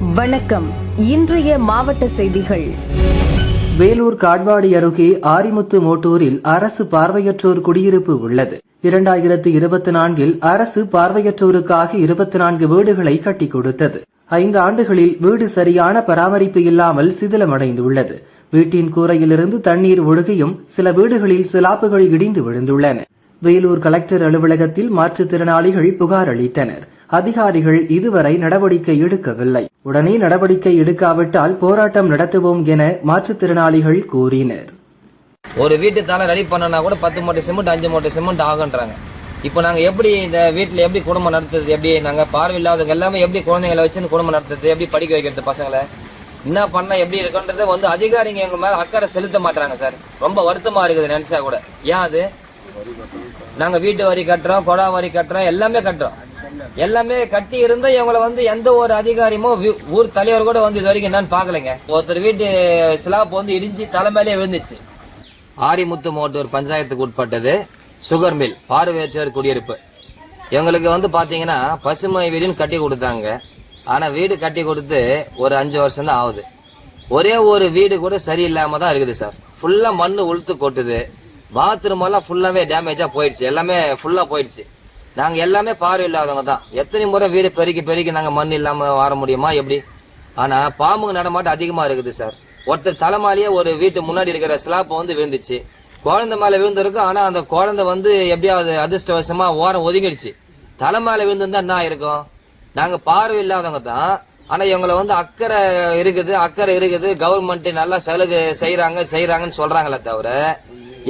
வணக்கம். இன்றைய மாவட்ட செய்திகள். வேலூர் காட்பாடி அருகே ஆரிமுத்து மோட்டூரில் அரசு பார்வையற்றோர் குடியிருப்பு உள்ளது. இரண்டாயிரத்து இருபத்தி நான்கில் அரசு பார்வையற்றோருக்காக இருபத்தி நான்கு வீடுகளை கட்டி கொடுத்தது. ஐந்து ஆண்டுகளில் வீடு சரியான பராமரிப்பு இல்லாமல் சிதிலமடைந்துள்ளது. வீட்டின் கூரையிலிருந்து தண்ணீர் ஒழுகியும் சில வீடுகளில் சிலாப்புகள் இடிந்து விழுந்துள்ளன. வேலூர் கலெக்டர் அலுவலகத்தில் மாற்றுத்திறனாளிகள் புகார் அளித்தனர். அதிகாரிகள் இதுவரை நடவடிக்கை எடுக்கவில்லை. உடனே நடவடிக்கை எடுக்காவிட்டால் போராட்டம் நடத்துவோம் என மாற்றுத்திறனாளிகள் கூறினர். ஒரு வீட்டு தலை ரெடி பண்ணனா கூட பத்து மூட்டை சிமெண்ட் அஞ்சு மூட்டை சிமெண்ட் ஆகுன்றாங்க. இப்போ நாங்க எப்படி இந்த வீட்டுல எப்படி குடும்பம் நடத்துறது எப்படி நாங்க பார்வை இல்லாதவங்க எல்லாமே எப்படி குழந்தைங்களை வச்சு குடும்பம் நடத்துறது எப்படி படிக்க வைக்கிறது பசங்களை? என்ன பண்ண எப்படி இருக்குன்றது வந்து அதிகாரிங்க எங்க மேல அக்கறை செலுத்த மாட்டாங்க சார். ரொம்ப வருத்தமா இருக்குது நினைச்சா கூட. ஏன் அது? நாங்க வீட்டு வரி கட்டுறோம் கொடா வரி கட்டுறோம் எல்லாமே கட்டுறோம். எல்லாமே கட்டி இருந்தும் இவங்களை வந்து எந்த ஒரு அதிகாரியமோ ஊர் தலைவர் கூட வந்து இது வரைக்கும் என்னன்னு பாக்கலைங்க ஒருத்தர் வீட்டு ஸ்லாப் வந்து இடிஞ்சு தலைமையிலே விழுந்துச்சு. ஆரிமுத்து மோட்டூர் பஞ்சாயத்துக்கு உட்பட்டது சுகர் மில் பார்வையற்றவர் குடியிருப்பு. இவங்களுக்கு வந்து பாத்தீங்கன்னா பசுமை வீடுன்னு கட்டி கொடுத்தாங்க. ஆனா வீடு கட்டி கொடுத்து ஒரு அஞ்சு வருஷம் தான் ஆகுது. ஒரே ஒரு வீடு கூட சரியில்லாம தான் இருக்குது சார். ஃபுல்லா மண்ணு உளுத்து கொட்டுது. பாத்ரூம் எல்லாம் ஃபுல்லாவே டேமேஜா போயிடுச்சு. எல்லாமே ஃபுல்லா போயிடுச்சு. நாங்க எல்லாமே பார்வை இல்லாதவங்க தான். எத்தனை முறை வீடு பெருக்கி பெருக்கி நாங்க மண் இல்லாம வர முடியுமா எப்படி? ஆனா பாம்புங்க நடமாட்டம் அதிகமா இருக்குது சார். ஒருத்தர் தலைமாலேயே ஒரு வீட்டு முன்னாடி இருக்கிற ஸ்லாப் வந்து விழுந்துச்சு. குழந்தை மேல விழுந்திருக்கு ஆனா அந்த குழந்தை வந்து எப்படியாவது அதிர்ஷ்டவசமா ஓரம் ஒதுங்கிடுச்சு. தலை மேல விழுந்திருந்தா என்ன இருக்கும் நாங்க பார்வை இல்லாதவங்க தான். ஆனா இவங்களை வந்து அக்கறை இருக்குது அக்கறை இருக்குது. கவர்மெண்ட் நல்லா சலுகை செய்யறாங்க செய்யறாங்கன்னு சொல்றாங்களே தவிர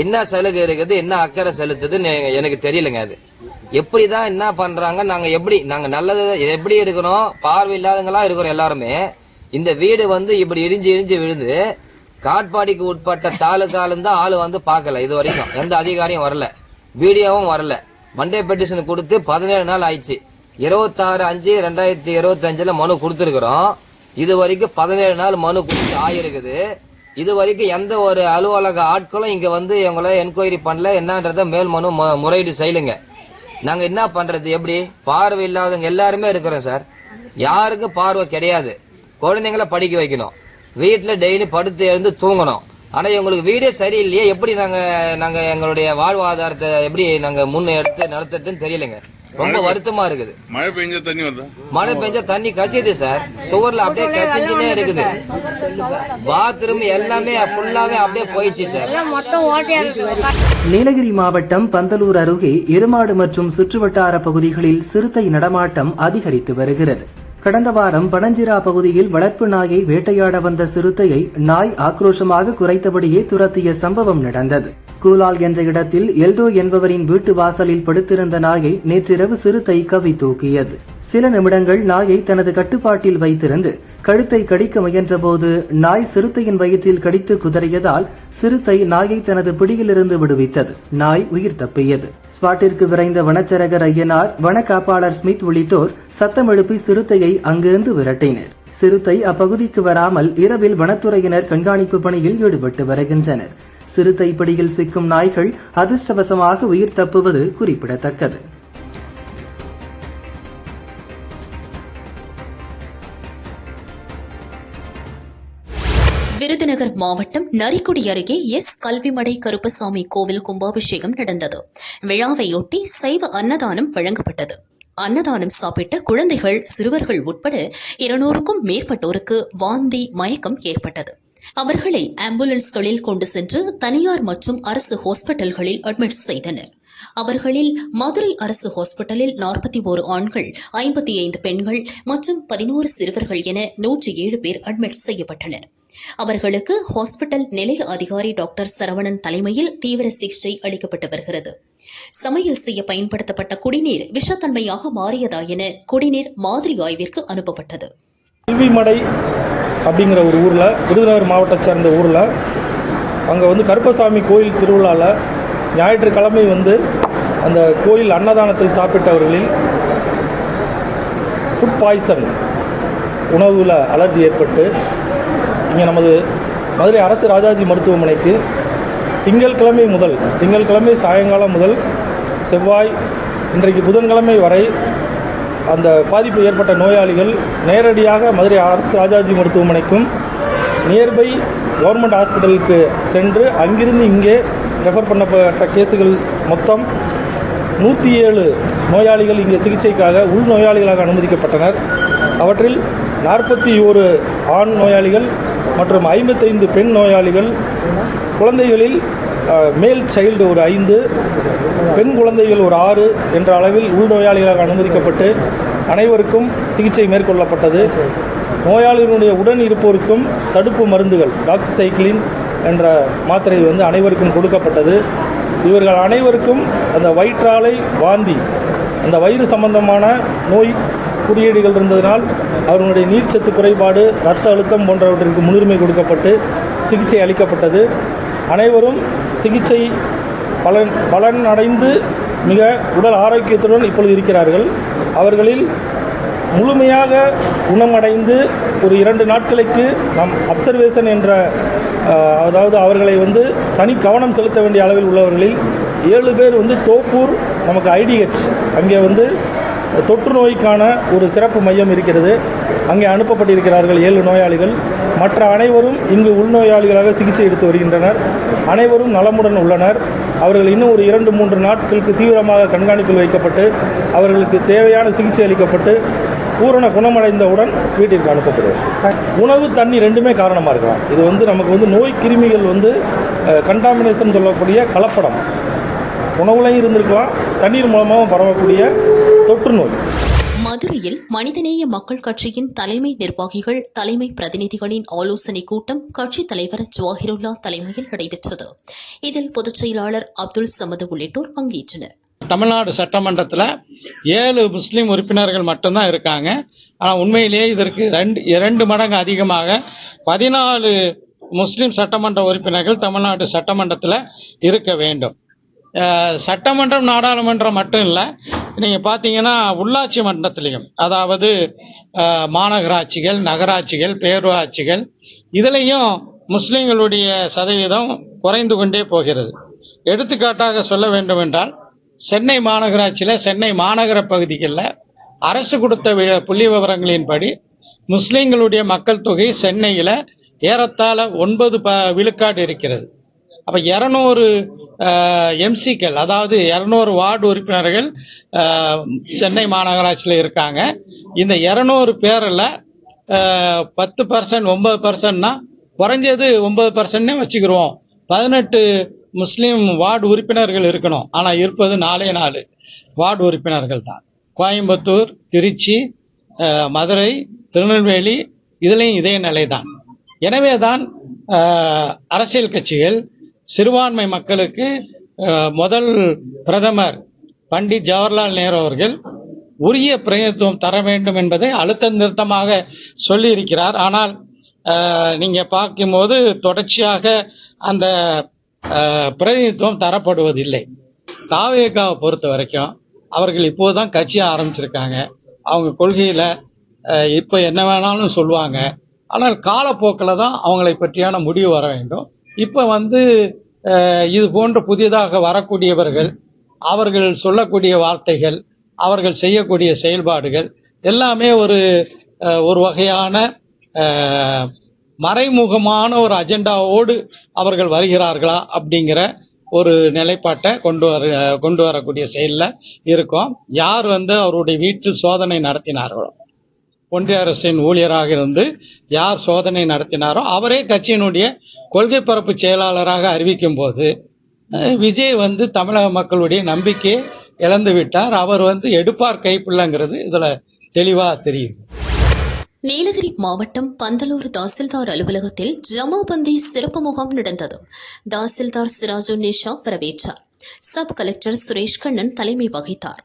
என்ன சலுகை இருக்குது என்ன அக்கறை செலுத்துதுன்னு எனக்கு தெரியலங்க அது. எப்படிதான் என்ன பண்றாங்க நாங்க எப்படி நாங்க நல்லது எப்படி இருக்கிறோம் பார்வை இல்லாதவங்களா இருக்கிறோம் எல்லாருமே. இந்த வீடு வந்து இப்படி இடிஞ்சு இடிஞ்சு விழுந்து காட்பாடிக்கு உட்பட்ட தாலுக்காலும் தான் ஆளு வந்து பார்க்கல இது வரைக்கும். எந்த அதிகாரியும் வரல. வீடியோவும் வரல. மண்டே பெட்டிஷன் கொடுத்து பதினேழு நாள் ஆயிடுச்சு. இருபத்தாறு அஞ்சு ரெண்டாயிரத்தி இருபத்தி அஞ்சுல மனு கொடுத்துருக்குறோம். இது வரைக்கும் பதினேழு நாள் மனு கொடுத்து ஆயிருக்குது. இது வரைக்கும் எந்த ஒரு அலுவலக ஆட்களும் இங்க வந்து இவங்கள என்கொயரி பண்ணல. என்னன்றத மேல் மனு முறையீடு செய்யலுங்க. நாங்க என்ன பண்றது எப்படி? பார்வை இல்லாதவங்க எல்லாருமே இருக்கிறோம் சார். யாருக்கும் பார்வை கிடையாது. குழந்தைங்கள படிக்க வைக்கணும். வீட்டுல டெய்லி படுத்து எழுந்து தூங்கணும். ஆனா இவங்களுக்கு வீடே சரியில்லையே எப்படி நாங்க நாங்க எங்களுடைய வாழ்வாதாரத்தை எப்படி நாங்க முன்னெடுத்து நடத்துறதுன்னு தெரியலங்க. ரொம்ப வருத்தமா இருக்குது. மழை பெஞ்ச தண்ணி வருதா? மழை பெஞ்சா தண்ணி கசியுது சார் சுவர்ல அப்படியே கசிஞ்சுனே இருக்குது. பாத்ரூம் எல்லாமே ஃபுல்லாவே அப்படியே போயிடுச்சு சார் நீலகிரி மாவட்டம் பந்தலூர் அருகே இருமாடு மற்றும் சுற்றுவட்டார பகுதிகளில் சிறுத்தை நடமாட்டம் அதிகரித்து வருகிறது. கடந்த வாரம் பனஞ்சிரா பகுதியில் வளர்ப்பு நாயை வேட்டையாட வந்த சிறுத்தையை நாய் ஆக்ரோஷமாக குறைத்தபடியே துரத்திய சம்பவம் நடந்தது. கூலால் என்ற இடத்தில் எல்டோ என்பவரின் வீட்டு வாசலில் படுத்திருந்த நாயை நேற்றிரவு சிறுத்தை கவி தூக்கியது. சில நிமிடங்கள் நாயை தனது கட்டுப்பாட்டில் வைத்திருந்து கழுத்தை கடிக்க முயன்றபோது நாய் சிறுத்தையின் வயிற்றில் கடித்து குதறியதால் சிறுத்தை நாயை தனது பிடியிலிருந்து விடுவித்தது. நாய் உயிர் தப்பியது. ஸ்பாட்டிற்கு விரைந்த வனச்சரகர் ஐயனார் வன காப்பாளர் ஸ்மித் உள்ளிட்டோர் சத்தம் எழுப்பி சிறுத்தையை அங்கிருந்து விரட்டினர். சிறுத்தை அப்பகுதிக்கு வராமல் இரவில் வனத்துறையினர் கண்காணிப்பு பணியில் ஈடுபட்டு வருகின்றனர். சிறுத்தை பிடியில் சிக்கும் நாய்கள் அதிர்ஷ்டவசமாக உயிர் தப்புவது குறிப்பிடத்தக்கது. விருதுநகர் மாவட்டம் நரிக்குடி அருகே எஸ். கல்விமடை கருப்பசாமி கோவில் கும்பாபிஷேகம் நடந்தது. விழாவையொட்டி சைவ அன்னதானம் வழங்கப்பட்டது. அன்னதானம் சாப்பிட்ட குழந்தைகள் சிறுவர்கள் உட்பட இருநூறுக்கும் மேற்பட்டோருக்கு வாந்தி மயக்கம் ஏற்பட்டது. அவர்களை ஆம்புலன்ஸ்களில் கொண்டு சென்று தனியார் மற்றும் அரசு ஹாஸ்பிட்டல்களில் அட்மிட் செய்தனர். அவர்களில் மதுரை அரசு ஹாஸ்பிட்டலில் நாற்பத்தி ஓரு ஆண்கள் ஐம்பத்தி ஐந்து பெண்கள் மற்றும் பதினோரு சிறுவர்கள் என நூற்றி ஏழு பேர் அட்மிட் செய்யப்பட்டனர். அவர்களுக்கு ஹாஸ்பிட்டல் நிலைய அதிகாரி டாக்டர் சரவணன் தலைமையில் தீவிர சிகிச்சை அளிக்கப்பட்டு வருகிறது. சமையல் செய்ய பயன்படுத்தப்பட்ட குடிநீர் விஷத்தன்மையாக மாறியதா என குடிநீர் மாதிரி ஆய்விற்கு அனுப்பப்பட்டது. கல்விமடை அப்படிங்கிற ஒரு ஊரில் விருதுநகர் மாவட்டத்தை சேர்ந்த ஊரில் அங்கே வந்து கருப்பசாமி கோயில் திருவிழாவில் ஞாயிற்றுக்கிழமை வந்து அந்த கோயில் அன்னதானத்தில் சாப்பிட்டவர்களில் ஃபுட் பாய்சன் உணவில் அலர்ஜி ஏற்பட்டு இங்கே நமது மதுரை அரசு ராஜாஜி மருத்துவமனைக்கு திங்கட்கிழமை முதல் திங்கட்கிழமை சாயங்காலம் முதல் செவ்வாய் இன்றைக்கு புதன்கிழமை வரை அந்த பாதிப்பு ஏற்பட்ட நோயாளிகள் நேரடியாக மதுரை அரசு ராஜாஜி மருத்துவமனைக்கும் நியர்பை கவர்மெண்ட் ஹாஸ்பிட்டலுக்கு சென்று அங்கிருந்து இங்கே ரெஃபர் பண்ணப்பட்ட கேஸுகள் மொத்தம் நூற்றி ஏழு நோயாளிகள் இங்கே சிகிச்சைக்காக உள் நோயாளிகளாக அனுமதிக்கப்பட்டனர். அவற்றில் நாற்பத்தி ஓரு ஆண் நோயாளிகள் மற்றும் ஐம்பத்தைந்து பெண் நோயாளிகள். குழந்தைகளில் மேல் சைல்டு ஒரு ஐந்து பெண் குழந்தைகள் ஒரு ஆறு என்ற அளவில் உள்நோயாளிகளாக அனுமதிக்கப்பட்டு அனைவருக்கும் சிகிச்சை மேற்கொள்ளப்பட்டது. நோயாளிகளுடைய உடன் இருப்போருக்கும் தடுப்பு மருந்துகள் டாக்ஸிசைக்ளின் என்ற மாத்திரை வந்து அனைவருக்கும் கொடுக்கப்பட்டது. இவர்கள் அனைவருக்கும் அந்த வயிற்றாலை வாந்தி அந்த வயிறு சம்பந்தமான நோய் குறியீடுகள் இருந்ததினால் அவர்களுடைய நீர்ச்சத்து குறைபாடு இரத்த அழுத்தம் போன்றவற்றிற்கு முன்னுரிமை கொடுக்கப்பட்டு சிகிச்சை அளிக்கப்பட்டது. அனைவரும் சிகிச்சை பலன் பலன் அடைந்து மிக உடல் ஆரோக்கியத்துடன் இப்பொழுது இருக்கிறார்கள். அவர்களில் முழுமையாக குணமடைந்து ஒரு இரண்டு நாட்களுக்கு நம் அப்சர்வேஷன் என்ற அதாவது அவர்களை வந்து தனி கவனம் செலுத்த வேண்டிய அளவில் உள்ளவர்களில் ஏழு பேர் வந்து தோப்பூர் நமக்கு ஐடிஹெச் அங்கே வந்து தொற்று நோய்க்கான ஒரு சிறப்பு மையம் இருக்கிறது. அங்கே அனுப்பப்பட்டிருக்கிறார்கள் ஏழு நோயாளிகள். மற்ற அனைவரும் இங்கு உள்நோயாளிகளாக சிகிச்சை எடுத்து வருகின்றனர். அனைவரும் நலமுடன் உள்ளனர். அவர்கள் இன்னும் ஒரு இரண்டு மூன்று நாட்களுக்கு தீவிரமாக கண்காணிப்பில் வைக்கப்பட்டு அவர்களுக்கு தேவையான சிகிச்சை அளிக்கப்பட்டு பூரண குணமடைந்தவுடன் வீட்டிற்கு அனுப்பப்படுவார். உணவு தண்ணி ரெண்டுமே காரணமாக இருக்கலாம். இது வந்து நமக்கு வந்து நோய் கிருமிகள் வந்து கண்டாமினேஷன் சொல்லக்கூடிய கலப்படம். உணவுலையும் இருந்திருக்கலாம். தண்ணீர் மூலமாகவும் பரவக்கூடிய தொற்று நோய். மதுரையில் மனிதநேய மக்கள் கட்சியின் தலைமை நிர்வாகிகள் தலைமை பிரதிநிதிகளின் ஆலோசனைக் கூட்டம் கட்சித் தலைவர் ஜவாஹிருல்லா தலைமையில் நடைபெற்றது. இதில் பொதுச் செயலாளர் அப்துல் சமது உள்ளிட்டோர் பங்கேற்றனர். தமிழ்நாடு சட்டமன்றத்தில் ஏழு முஸ்லீம் உறுப்பினர்கள் மட்டும்தான் இருக்காங்க. ஆனால் உண்மையிலேயே இதற்கு ரெண்டு இரண்டு மடங்கு அதிகமாக பதினாலு முஸ்லீம் சட்டமன்ற உறுப்பினர்கள் தமிழ்நாடு சட்டமன்றத்தில் இருக்க வேண்டும். சட்டமன்றம் நாடாளுமன்றம் மட்டும் இல்லை நீங்கள் பார்த்தீங்கன்னா உள்ளாட்சி மன்றத்திலையும் அதாவது மாநகராட்சிகள் நகராட்சிகள் பேரூராட்சிகள் இதுலேயும் முஸ்லீம்களுடைய சதவீதம் குறைந்து கொண்டே போகிறது. எடுத்துக்காட்டாக சொல்ல வேண்டும் என்றால் சென்னை மாநகராட்சியில் சென்னை மாநகர பகுதிகளில் அரசு கொடுத்த வி- புள்ளி விவரங்களின்படி முஸ்லீம்களுடைய மக்கள் தொகை சென்னையில் ஏறத்தாழ ஒன்பது ப விழுக்காடு இருக்கிறது. அப்போ இரநூறு எம்சிக்கள் அதாவது இரநூறு வார்டு உறுப்பினர்கள் சென்னை மாநகராட்சியில் இருக்காங்க. இந்த இரநூறு பேரில் பத்து பர்சன்ட் ஒன்பது பர்சன்ட்னா குறைஞ்சது ஒன்பது பர்சன்ட்னே வச்சுக்கிருவோம். பதினெட்டு முஸ்லீம் வார்டு உறுப்பினர்கள் இருக்கணும். ஆனால் இருப்பது நாலே நாலு வார்டு உறுப்பினர்கள் தான். கோயம்புத்தூர் திருச்சி மதுரை திருநெல்வேலி இதுலேயும் இதே நிலை தான் எனவே தான் அரசியல் கட்சிகள் சிறுபான்மை மக்களுக்கு முதல் பிரதமர் பண்டிட் ஜவஹர்லால் நேரு அவர்கள் உரிய பிரதிநிதித்துவம் தர வேண்டும் என்பதை அழுத்த நிறுத்தமாக சொல்லியிருக்கிறார். ஆனால் நீங்கள் பார்க்கும்போது தொடர்ச்சியாக அந்த பிரதிநிதித்துவம் தரப்படுவதில்லை. தாவேகாவை பொறுத்த வரைக்கும் அவர்கள் இப்போதான் கட்சியை ஆரம்பிச்சிருக்காங்க. அவங்க கொள்கையில் இப்போ என்ன வேணாலும் சொல்லுவாங்க. ஆனால் காலப்போக்கில் தான் அவங்களை பற்றியான முடிவு வர வேண்டும். இப்போ வந்து இது போன்ற புதிதாக வரக்கூடியவர்கள் அவர்கள் சொல்லக்கூடிய வார்த்தைகள் அவர்கள் செய்யக்கூடிய செயல்பாடுகள் எல்லாமே ஒரு ஒரு வகையான மறைமுகமான ஒரு அஜெண்டாவோடு அவர்கள் வருகிறார்களா அப்படிங்கிற ஒரு நிலைப்பாட்டை கொண்டு வர கொண்டு வரக்கூடிய செயலில் இருக்கும். யார் வந்து அவருடைய வீட்டில் சோதனை நடத்தினார்களோ ஒன்றிய அரசின் ஊழியராக இருந்து யார் சோதனை நடத்தினாரோ அவரே கட்சியினுடைய கொள்கை பரப்பு செயலாளராக அறிவிக்கும் போது விஜய் வந்து தமிழக மக்களுடைய நம்பிக்கையை இழந்து விட்டார். அவர் வந்து எடுப்பார் கைப்பிள்ளைங்கிறது இதுல தெளிவா தெரியும் நீலகிரி மாவட்டம் பந்தலூர் தாசில்தார் அலுவலகத்தில் ஜமாபந்தி சிறப்பு முகாம் நடந்தது. தாசில்தார் சிராஜு நிஷா வரவேற்றார். சப் கலெக்டர் சுரேஷ் கண்ணன் தலைமை வகித்தார்.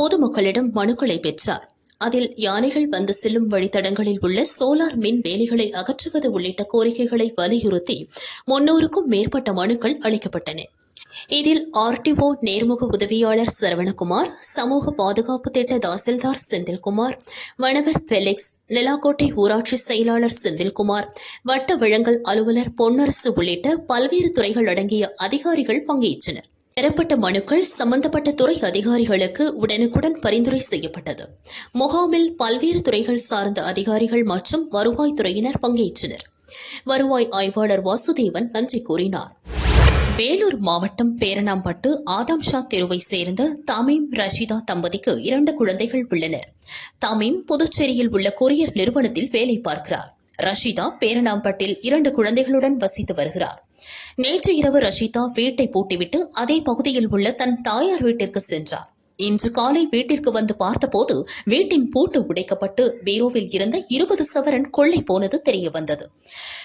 பொதுமக்களிடம் மனுக்களை பெற்றார். அதில் யானைகள் வந்து செல்லும் வழித்தடங்களில் உள்ள சோலார் மின் வேலிகளை அகற்றுவது உள்ளிட்ட கோரிக்கைகளை வலியுறுத்தி முன்னூறுக்கும் மேற்பட்ட மனுக்கள் அளிக்கப்பட்டன. இதில் ஆர்டிஓ நேர்முக உதவியாளர் சரவணகுமார் சமூக பாதுகாப்பு திட்ட தாசில்தார் செந்தில்குமார் வனவர் பெலிக்ஸ் நிலாக்கோட்டை ஊராட்சி செயலாளர் செந்தில்குமார் வட்ட வழங்கல் அலுவலர் பொன்னரசு உள்ளிட்ட பல்வேறு துறைகள் அடங்கிய அதிகாரிகள் பங்கேற்றனர். பெறப்பட்ட மனுக்கள் சம்பந்தப்பட்ட துறை அதிகாரிகளுக்கு உடனுக்குடன் பரிந்துரை செய்யப்பட்டது. முகாமில் பல்வேறு துறைகள் சார்ந்த அதிகாரிகள் மற்றும் வருவாய் துறையினர் பங்கேற்றனர். வருவாய் ஆய்வாளர் வாசுதேவன் நன்றி கூறினார். வேலூர் மாவட்டம் பேரணாம்பட்டு ஆதம்ஷா தெருவை சேர்ந்த தமீம் ரஷிதா தம்பதிக்கு இரண்டு குழந்தைகள் உள்ளனர். தமீம் புதுச்சேரியில் உள்ள கொரியர் நிறுவனத்தில் வேலை பார்க்கிறார். ரஷிதா பேரணாம்பட்டில் இரண்டு குழந்தைகளுடன் வசித்து வருகிறார். நேற்று இரவு ரஷிதா வீட்டை பூட்டிவிட்டு அதே பகுதியில் உள்ள தன் தாயார் வீட்டிற்கு சென்றார். இன்று காலை வீட்டிற்கு வந்து பார்த்தபோது வீட்டின் பூட்டு உடைக்கப்பட்டு பீரோவில் இருந்த இருபது சவரன் கொள்ளை போனது தெரிய வந்தது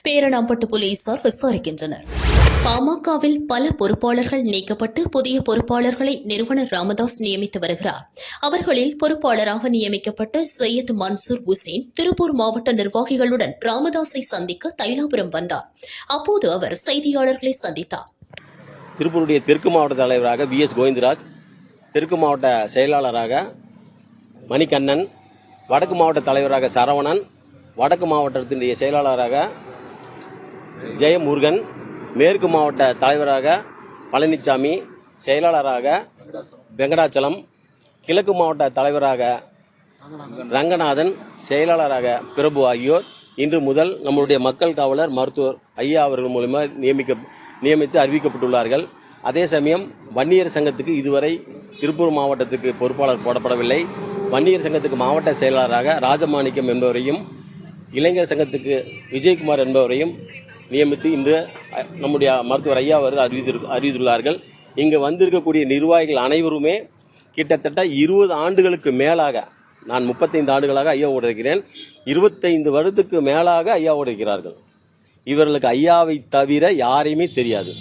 பேரணாம்பட்டு போலீசார் விசாரிக்கின்றனர். பாமகவில் பல பொறுப்பாளர்கள் நீக்கப்பட்டு புதிய பொறுப்பாளர்களை நிறுவனர் ராமதாஸ் நியமித்து வருகிறார். அவர்களில் பொறுப்பாளராக நியமிக்கப்பட்ட சையத் மன்சூர் உசேன் திருப்பூர் மாவட்ட நிர்வாகிகளுடன் ராமதாஸை சந்திக்க தைலாபுரம் வந்தார். அப்போது அவர் செய்தியாளர்களை சந்தித்தார். திருப்பூருடைய தெற்கு மாவட்ட தலைவராக வி எஸ் கோவிந்தராஜ் தெற்கு மாவட்ட செயலாளராக மணிகண்ணன் வடக்கு மாவட்ட தலைவராக சரவணன் வடக்கு மாவட்டத்தினுடைய செயலாளராக ஜெயமுருகன் மேற்கு மாவட்ட தலைவராக பழனிசாமி செயலாளராக வெங்கடாச்சலம் கிழக்கு மாவட்ட தலைவராக ரங்கநாதன் செயலாளராக பிரபு ஆகியோர். இன்று முதல் நம்மளுடைய மக்கள் காவலர் மருத்துவர் ஐயா அவர்கள் மூலமாக நியமிக்க நியமித்து அறிவிக்கப்பட்டுள்ளார்கள். அதே சமயம் வன்னியர் சங்கத்துக்கு இதுவரை திருப்பூர் மாவட்டத்துக்கு பொறுப்பாளர் போடப்படவில்லை. வன்னியர் சங்கத்துக்கு மாவட்ட செயலாளராக ராஜமாணிக்கம் என்பவரையும் இளைஞர் சங்கத்துக்கு விஜயகுமார் என்பவரையும் நியமித்து இன்று நம்முடைய மருத்துவர் ஐயா அவர்கள் அறிவித்து அறிவித்துள்ளார்கள். இங்கு வந்திருக்கக்கூடிய நிர்வாகிகள் அனைவருமே கிட்டத்தட்ட இருபது ஆண்டுகளுக்கு மேலாக நான் முப்பத்தைந்து ஆண்டுகளாக ஐயாவோடு இருக்கிறேன். இருபத்தைந்து வருடத்துக்கு மேலாக ஐயாவோடு இருக்கிறார்கள். இவர்களுக்கு ஐயாவை தவிர யாரையுமே தெரியாது.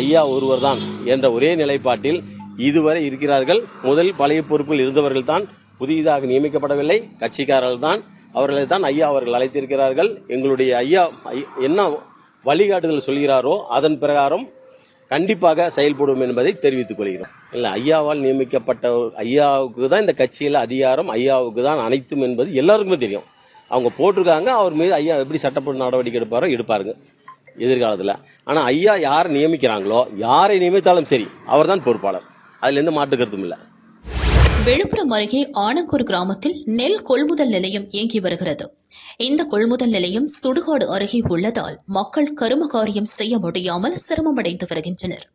ஐயா ஒருவர் தான் என்ற ஒரே நிலைப்பாட்டில் இதுவரை இருக்கிறார்கள். முதல் பழைய பொறுப்பில் இருந்தவர்கள் தான் புதிதாக நியமிக்கப்படவில்லை. கட்சிக்காரர்கள் தான் அவர்களை தான் ஐயா அவர்கள் அழைத்திருக்கிறார்கள். எங்களுடைய ஐயா என்ன வழிகாட்டுதல் சொல்கிறாரோ அதன் பிரகாரம் கண்டிப்பாக செயல்படும் என்பதை தெரிவித்துக் கொள்கிறோம். இல்லை ஐயாவால் நியமிக்கப்பட்ட ஐயாவுக்கு தான் இந்த கட்சியில் அதிகாரம். ஐயாவுக்கு தான் அனைத்தும் என்பது எல்லாருக்குமே தெரியும். அவங்க போட்டிருக்காங்க. அவர் மீது ஐயா எப்படி சட்டப்படி நடவடிக்கை எடுப்பாரோ எடுப்பாருங்க. எதிர்காலத்தில். ஆனால் ஐயா யாரை நியமிக்கிறாங்களோ யாரை நியமித்தாலும் சரி அவர்தான் பொறுப்பாளர். அதுல எந்த மாற்று கருத்தும் இல்லை. விழுப்புரம் அருகே ஆனங்கூர் கிராமத்தில் நெல் கொள்முதல் நிலையம் இயங்கி வருகிறது. இந்த கொள்முதல் நிலையம் சுடுகாடு அருகே உள்ளதால் மக்கள் கரும காரியம் செய்ய முடியாமல் சிரமமடைந்து வருகின்றனர்.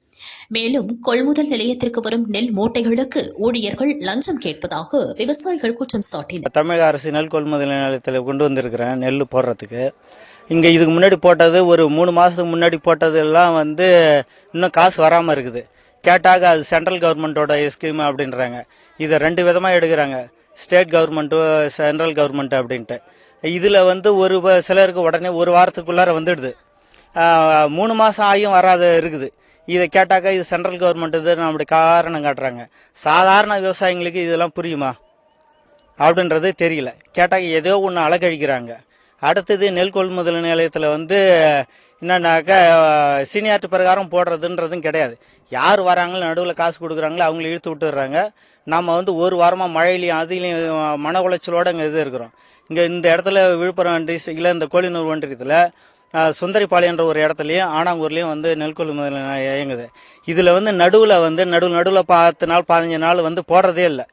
மேலும் கொள்முதல் நிலையத்திற்கு வரும் நெல் மூட்டைகளுக்கு ஊழியர்கள் லஞ்சம் கேட்பதாக விவசாயிகள் குற்றம் சாட்டினர். தமிழக அரசு நெல் கொள்முதல் நிலையத்தில் கொண்டு வந்திருக்கிறேன் நெல் போடுறதுக்கு இங்கே இதுக்கு முன்னாடி போட்டது ஒரு மூணு மாதத்துக்கு முன்னாடி போட்டதெல்லாம் வந்து இன்னும் காசு வராமல் இருக்குது. கேட்டாக அது சென்ட்ரல் கவர்மெண்ட்டோட ஸ்கீம் அப்படின்றாங்க. இதை ரெண்டு விதமாக எடுக்கிறாங்க. ஸ்டேட் கவர்மெண்ட்டு சென்ட்ரல் கவர்மெண்ட் அப்படின்ட்டு. இதில் வந்து ஒரு சிலருக்கு உடனே ஒரு வாரத்துக்குள்ளார வந்துடுது. மூணு மாதம் ஆகியும் வராத இருக்குது. இதை கேட்டாக்கா இது சென்ட்ரல் கவர்மெண்ட் இது நம்முடைய காரணம் காட்டுறாங்க. சாதாரண விவசாயிங்களுக்கு இதெல்லாம் புரியுமா? அப்படின்றது தெரியல. கேட்டாக்க ஏதோ ஒன்று அழகழிக்கிறாங்க. அடுத்தது நெல் கொள்முதல் நிலையத்தில் வந்து என்னன்னாக்கா சீனியார்ட்டு பிரகாரம் போடுறதுன்றதும் கிடையாது. யார் வராங்களோ நடுவில் காசு கொடுக்குறாங்களோ அவங்கள இழுத்து விட்டுடுறாங்க. நம்ம வந்து ஒரு வாரமாக மழையிலையும் அதுலேயும் மன உளைச்சலோடு இங்கே இது இருக்கிறோம். இங்கே இந்த இடத்துல விழுப்புரம் டிஸ்ட்ரிக்டில் இந்த கோழிநூர் ஒன்றியத்தில் சுந்தரிப்பாளையன்ற ஒரு இடத்துலையும் ஆனாங்கூர்லேயும் வந்து நெல் கொள்முதல் இயங்குது. இதில் வந்து நடுவில் வந்து நடுவு நடுவில் பத்து நாள் பதினஞ்சு நாள் வந்து போடுறதே இல்லை.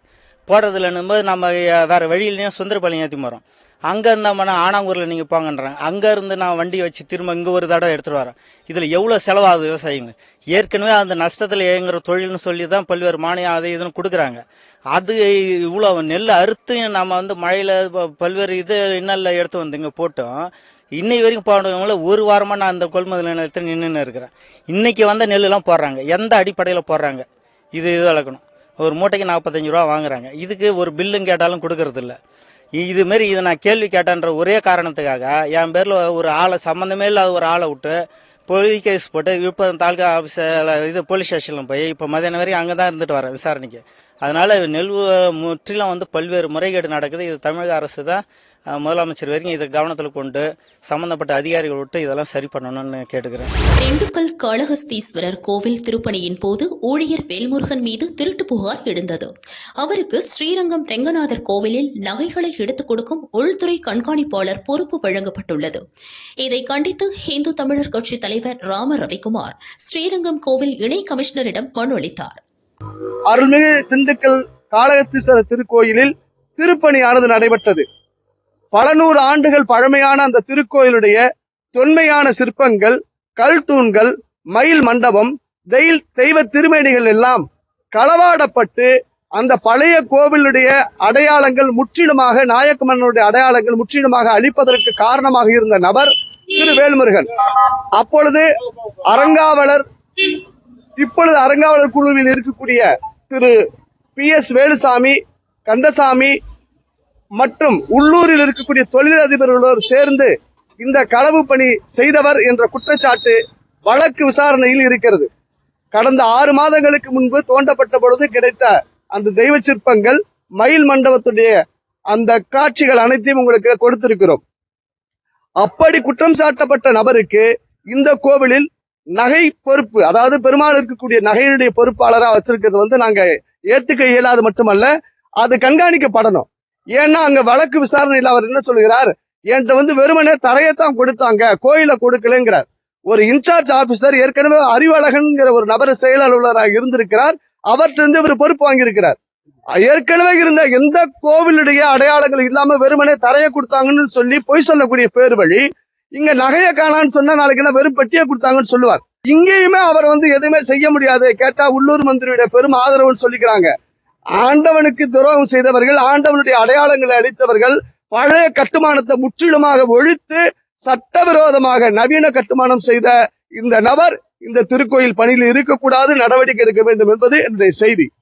போடுறது இல்லைன்னும் போது நம்ம வேறு வழியிலையும் சுந்தரபாளையம் ஏற்றி போகிறோம் அங்கே இருந்தோம்னா ஆனாங்கூரில் நீங்கள் போங்கன்றாங்க அங்கே இருந்து நான் வண்டி வச்சு திரும்ப இங்கே ஒரு தடவை எடுத்துகிட்டு வரேன். இதில் எவ்வளோ செலவாகுது விவசாயிங்க? ஏற்கனவே அந்த நஷ்டத்தில் இயங்குற தொழில்னு சொல்லி தான் பல்வேறு மானியம் அதை இதுன்னு கொடுக்குறாங்க. அது இவ்வளோ நெல் அறுத்து நம்ம வந்து மழையில் பல்வேறு இது இன்னல்ல எடுத்து வந்து இங்கே போட்டோம். இன்னை வரைக்கும் போனவங்கள ஒரு வாரமாக நான் அந்த கொள்முதல் நிலையத்தில் நின்றுன்னு இருக்கிறேன். இன்றைக்கி வந்த நெல்லுலாம் போடுறாங்க. எந்த அடிப்படையில் போடுறாங்க? இது இது வளர்க்கணும் ஒரு மூட்டைக்கு நாற்பத்தஞ்சு ரூபா வாங்குறாங்க. இதுக்கு ஒரு பில்லும் கேட்டாலும் கொடுக்கறதில்ல. இது மாரி இதை நான் கேள்வி கேட்டேன்ற ஒரே காரணத்துக்காக என் பேரில் ஒரு ஆளை சம்மந்தமே இல்லாத ஒரு ஆளை விட்டு போலீஸ் கேஸ் போட்டு விழுப்புரம் தாலுகா ஆஃபீஸில் இது போலீஸ் ஸ்டேஷனில் போய் இப்போ மதியானம் வரைக்கும் அங்கே தான் இருந்துட்டு வரேன் விசாரணைக்கு. அதனால் நெல் முற்றிலும் வந்து பல்வேறு முறைகேடு நடக்குது. இது தமிழக அரசு தான் முதலமைச்சர் வரைக்கும் இதை கவனத்தில் கொண்டு சம்பந்தப்பட்ட அதிகாரிகள் விட்டு இதெல்லாம் சரி பண்ணணும்னு கேட்டுக்கிறேன். திண்டுக்கல் காளஹஸ்தீஸ்வரர் கோவில் திருப்பணியின் போது ஊழியர் வேல்முருகன் மீது திருட்டு புகார் எழுந்தது. அவருக்கு ஸ்ரீரங்கம் ரெங்கநாதர் கோவிலில் நகைகளை எடுத்துக் கொடுக்கும் உள்துறை கண்காணிப்பாளர் பொறுப்பு வழங்கப்பட்டுள்ளது. இதை கண்டித்து இந்து தமிழர் கட்சி தலைவர் ராம ரவிக்குமார் ஸ்ரீரங்கம் கோவில் இணை கமிஷனரிடம் மனு அளித்தார். அருள்மிகு திண்டுக்கல் காளகத்தீஸ்வரர் திருக்கோயிலில் திருப்பணியானது நடைபெற்றது. பல நூறு ஆண்டுகள் பழமையான அந்த திருக்கோயிலுடைய தொன்மையான சிற்பங்கள் கல் தூண்கள் மயில் மண்டபம் தெயில் தெய்வ திருமேனிகள் எல்லாம் களவாடப்பட்டு அந்த பழைய கோவிலுடைய அடையாளங்கள் முற்றிலுமாக நாயக்க மன்னனுடைய அடையாளங்கள் முற்றிலுமாக அழிப்பதற்கு காரணமாக இருந்த நபர் திரு வேல்முருகன். அப்பொழுது அரங்காவலர் இப்பொழுது அரங்காவலர் குழுவில் இருக்கக்கூடிய திரு பி எஸ் வேலுசாமி கந்தசாமி மற்றும் உள்ளூரில் இருக்கக்கூடிய தொழிலதிபர்களோடு சேர்ந்து இந்த களவு பணி செய்தவர் என்ற குற்றச்சாட்டு வழக்கு விசாரணையில் இருக்கிறது. கடந்த ஆறு மாதங்களுக்கு முன்பு தோண்டப்பட்ட பொழுது கிடைத்த அந்த தெய்வ சிற்பங்கள் மயில் மண்டபத்துடைய அந்த காட்சிகள் அனைத்தையும் உங்களுக்கு கொடுத்திருக்கிறோம். அப்படி குற்றம் சாட்டப்பட்ட நபருக்கு இந்த கோவிலில் நகை பொறுப்பு அதாவது பெருமாள் இருக்கக்கூடிய நகையினுடைய பொறுப்பாளரா வச்சிருக்கிறது வந்து நாங்க ஏத்துக்க இயலாது மட்டுமல்ல அது கண்காணிக்கப்படணும். ஏன்னா அங்க வழக்கு விசாரணையில் அவர் என்ன சொல்கிறார் என்கிட்ட வந்து வெறுமனே தரையத்தான் கொடுத்தாங்க கோயில கொடுக்கலங்கிறார். ஒரு இன்சார்ஜ் ஆபீசர் ஏற்கனவே அறிவழகன்கிற ஒரு நபர் செயல் அலுவலராக இருந்திருக்கிறார். அவர்கிட்ட இவர் பொறுப்பு வாங்கியிருக்கிறார். ஏற்கனவே இருந்த எந்த கோவிலுடைய அடையாளங்கள் இல்லாம வெறுமனே தரையை கொடுத்தாங்கன்னு சொல்லி பொய் சொல்லக்கூடிய பேர் வழி இங்க நகையை காணான்னு சொன்னா நாளைக்கு என்ன வெறும் பெட்டியை கொடுத்தாங்கன்னு சொல்லுவார். இங்கேயுமே அவர் வந்து எதுவுமே செய்ய முடியாது. கேட்டா உள்ளூர் மந்திரியுடைய பெரும் ஆதரவுன்னு சொல்லிக்கிறாங்க. ஆண்டவனுக்கு துரோகம் செய்தவர்கள் ஆண்டவனுடைய அடையாளங்களை அளித்தவர்கள் பழைய கட்டுமானத்தை முற்றிலுமாக ஒழித்து சட்டவிரோதமாக நவீன கட்டுமானம் செய்த இந்த நபர் இந்த திருக்கோயில் பணியில் இருக்கக்கூடாது நடவடிக்கை எடுக்க வேண்டும் என்பது என்னுடைய செய்தி.